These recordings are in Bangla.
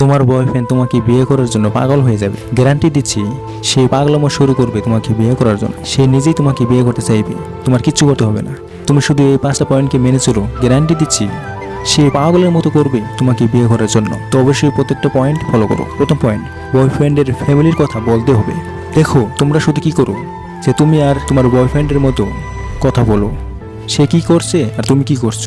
তোমার বয়ফ্রেন্ড তোমাকে বিয়ে করার জন্য পাগল হয়ে যাবে। গ্যারান্টি দিচ্ছি, সে পাগলামো শুরু করবে তোমাকে বিয়ে করার জন্য। সে নিজেই তোমাকে বিয়ে করতে চাইবে। তোমার কিচ্ছু করতে হবে না। তুমি শুধু এই পাঁচটা পয়েন্টকে মেনে চলো। গ্যারান্টি দিচ্ছি, সে পাগলের মতো করবে তোমাকে বিয়ে করার জন্য। তো অবশ্যই প্রত্যেকটা পয়েন্ট ফলো করো। প্রথম পয়েন্ট বয়ফ্রেন্ডের ফ্যামিলির কথা বলতে হবে। দেখো, তোমরা শুধু কি করো? যে তুমি আর তোমার বয়ফ্রেন্ডের মতো কথা বলো। সে কি করছে আর তুমি কি করছ?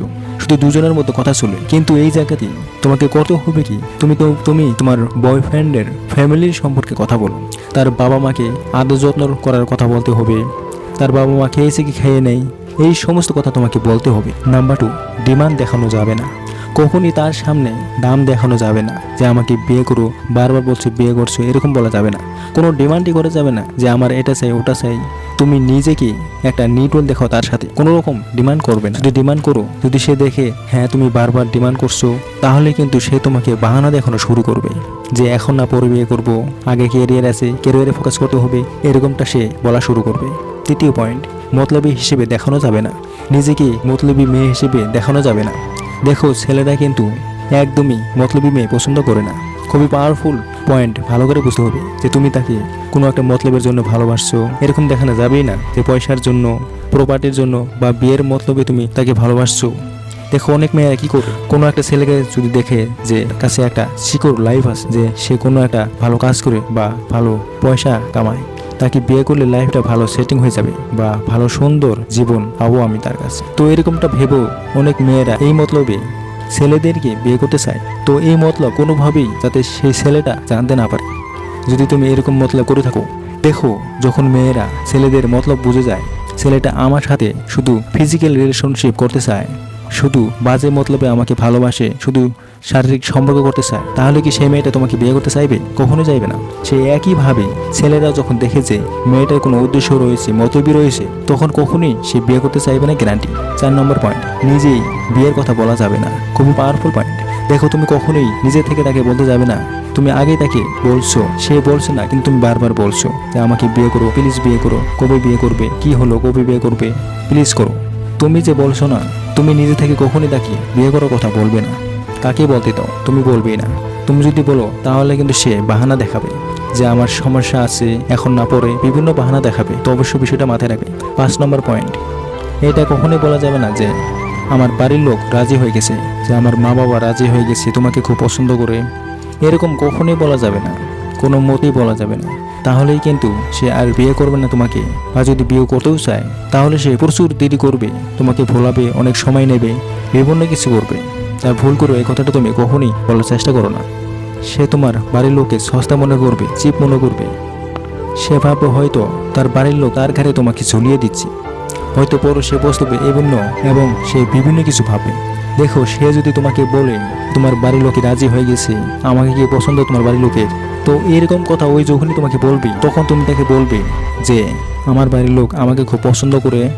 শুধু দুজনের মতো কথা চলে কিন্তু এই জায়গাতে তোমাকে কত হবে কি? তুমি তো তুমি তোমার বয়ফ্রেন্ডের ফ্যামিলির সম্পর্কে কথা বলো। তার বাবা মাকে আদর যত্ন করার কথা বলতে হবে। তার বাবা মা খেয়েছে কি খেয়ে নেই? এই সমস্ত কথা তোমাকে বলতে হবে। নাম্বার টু ডিমান্ড দেখানো যাবে না। কখনই তার সামনে দাম দেখানো যাবে না যে আমাকে বিয়ে করো, বারবার বলছো বিয়ে করছ, এরকম বলা যাবে না। কোনো ডিমান্ডই করা যাবে না যে আমার এটা চাই, ওটা চাই। তুমি নিজেকে একটা নিউট্রাল দেখো তার সাথে? কোনো রকম ডিমান্ড করবে না। যদি ডিমান্ড করো, যদি সে দেখে হ্যাঁ তুমি বারবার ডিমান্ড করছ, তাহলে কিন্তু সে তোমাকে বাহানা দেখানো শুরু করবে। যে এখন না পরে বিয়ে করব, আগে ক্যারিয়ার আছে ক্যারিয়ারে ফোকাস করতে হবে, এরকমটা সে বলা শুরু করবে। তৃতীয় পয়েন্ট মতলবী হিসেবে দেখানো যাবে না। নিজেকে মতলবী মেয়ে হিসেবে দেখানো যাবে না? দেখো, ছেলেরা কিন্তু একদমই মতলবী মেয়ে পছন্দ করে না। খুবই পাওয়ারফুল পয়েন্ট ভালো করে বুঝতে হবে যে তুমি তাকে কোনো একটা মতলবের জন্য ভালোবাসছো। এরকম দেখানো যাবেই না যে পয়সার জন্য প্রপার্টির জন্য বা বিয়ের মতলবে তুমি তাকে ভালোবাসছো। দেখো, অনেক মেয়েরা কি করে? কোনো একটা ছেলেকে যদি দেখে যে কাছে একটা শিকড় লাইফ আছে, যে সে কোনো একটা ভালো কাজ করে বা ভালো পয়সা কামায়, তাকে বিয়ে করলে লাইফটা ভালো সেটিং হয়ে যাবে বা ভালো সুন্দর জীবন পাবো আমি তার কাছে। তো এরকমটা ভেবেও অনেক মেয়েরা এই মতলবে ছেলেদেরকে বিয়ে করতে চায়, তো এই মতলব কোনোভাবেই যাতে সেই ছেলেটা জানতে না পারে। যদি তুমি এরকম মতলব করে থাকো, দেখো যখন মেয়েরা ছেলেদের মতলব বুঝে যায়, ছেলেটা আমার সাথে শুধু ফিজিক্যাল রিলেশনশিপ করতে চায়, শুধু বাজে মতলবে আমাকে ভালোবাসে, শুধু শারীরিক সম্পর্ক করতে চায়, তাহলে কি সেই মেয়েটা তোমাকে বিয়ে করতে চাইবে? কখনো চাইবে না। সে একইভাবে ছেলেরা যখন দেখে যে মেয়েটার কোনো উদ্দেশ্য রয়েছে, মতলবই রয়েছে, তখন কখনোই সে বিয়ে করতে চাইবে না গ্যারান্টি চার নম্বর পয়েন্ট নিজেই বিয়ের কথা বলা যাবে না। খুবই পাওয়ারফুল পয়েন্ট দেখো, তুমি কখনোই নিজে থেকে তাকে বলতে যাবে না। তুমি আগেই তাকে বলছো, সে বলছে না, কিন্তু তুমি বারবার বলছো যে আমাকে বিয়ে করো প্লিজ বিয়ে করো, কবে বিয়ে করবে, কি হলো, কবে বিয়ে করবে প্লিজ করো। তুমি যে বলছো না, তুমি নিজে থেকে কখনই তাকে বিয়ে করার কথা বলবে না। কাকে বলতে দাও? তুমি বলবেই না। তুমি যদি বলো, তাহলে কিন্তু সে বাহানা দেখাবে। যে আমার সমস্যা আছে, এখন না পড়ে, বিভিন্ন বাহানা দেখাবে। তো অবশ্যই বিষয়টা মাথায় রাখবে। পাঁচ নম্বর পয়েন্ট। এটা কখনোই বলা যাবে না যে, আমার বাড়ির লোক রাজি হয়ে গেছে, যে আমার মা বাবা রাজি হয়ে গেছে, তোমাকে খুব পছন্দ করে। এরকম কখনোই বলা যাবে না। কোনো মতেই বলা যাবে না। তাহলেই কিন্তু সে আর বিয়ে করবে না তোমাকে। বা যদি বিয়ে করতেও চায়, তাহলে সে প্রচুর দেরি করবে। তোমাকে ভোলাবে, অনেক সময় নেবে, বিভিন্ন কিছু করবে। তার ভুল করে এই কথাটা তুমি কখনই বলার চেষ্টা করো না। সে তোমার বাড়ির লোককে সস্তা মনে করবে, চিপ মনে করবে। সে ভাববে হয়তো তার বাড়ির লোক তার ঘরে তোমাকে ঝুলিয়ে দিচ্ছে। হয়তো পরে সে বসবে বিভিন্ন এবং সে বিভিন্ন কিছু ভাবে। দেখো, সে যদি তোমাকে বলে, তোমার বাড়ির লোকে রাজি হয়ে গেছে, আমাকে কি পছন্দ তোমার বাড়ির লোকের? তো এরকম কথা ওই যখনই তোমাকে বলবে, তখন তুমি তাকে বলবে যে, আমার বাড়ির লোক আমাকে খুব পছন্দ করে,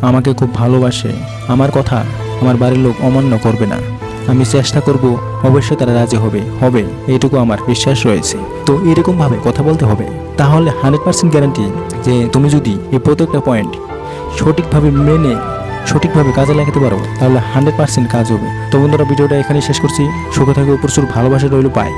আমাকে খুব ভালোবাসে। আমার কথা আমার বাড়ির লোক অমান্য করবে না। আমি চেষ্টা করব, অবশ্যই তারা রাজি হবে হবে, এইটুকু আমার বিশ্বাস রয়েছে। তো এরকমভাবে কথা বলতে হবে। তাহলে হান্ড্রেড পার্সেন্ট গ্যারান্টি যে তুমি যদি এই প্রত্যেকটা পয়েন্ট সঠিকভাবে মেনে, সঠিকভাবে কাজে লাগাতে পারো, তাহলে হান্ড্রেড পার্সেন্ট কাজ হবে। তো বন্ধুরা, ভিডিওটা এখানেই শেষ করছি। সুখে থাকবে প্রচুর ভালোবাসা রইল পাই